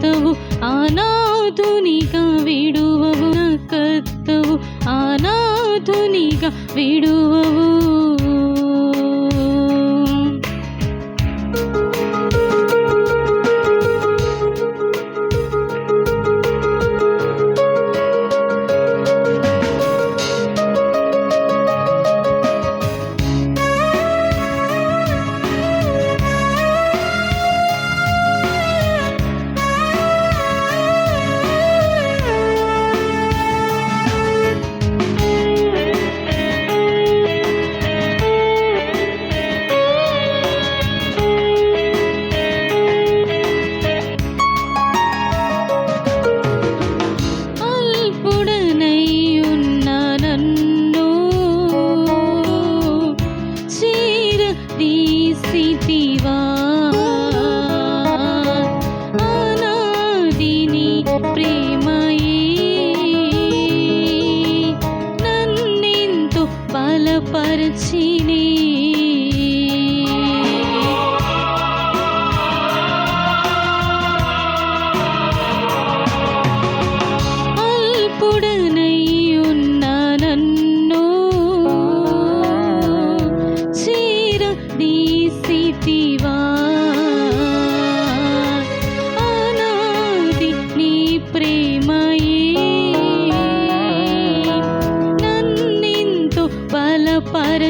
ಕತ್ತವು ಆನಾಥುನಿಗ ವಿಡುವವು ಕತ್ತವು ಆನಾಥುನಿಗ ವಿಡುವವು ప్రేమయీ. నన్నింతు బలపరిచి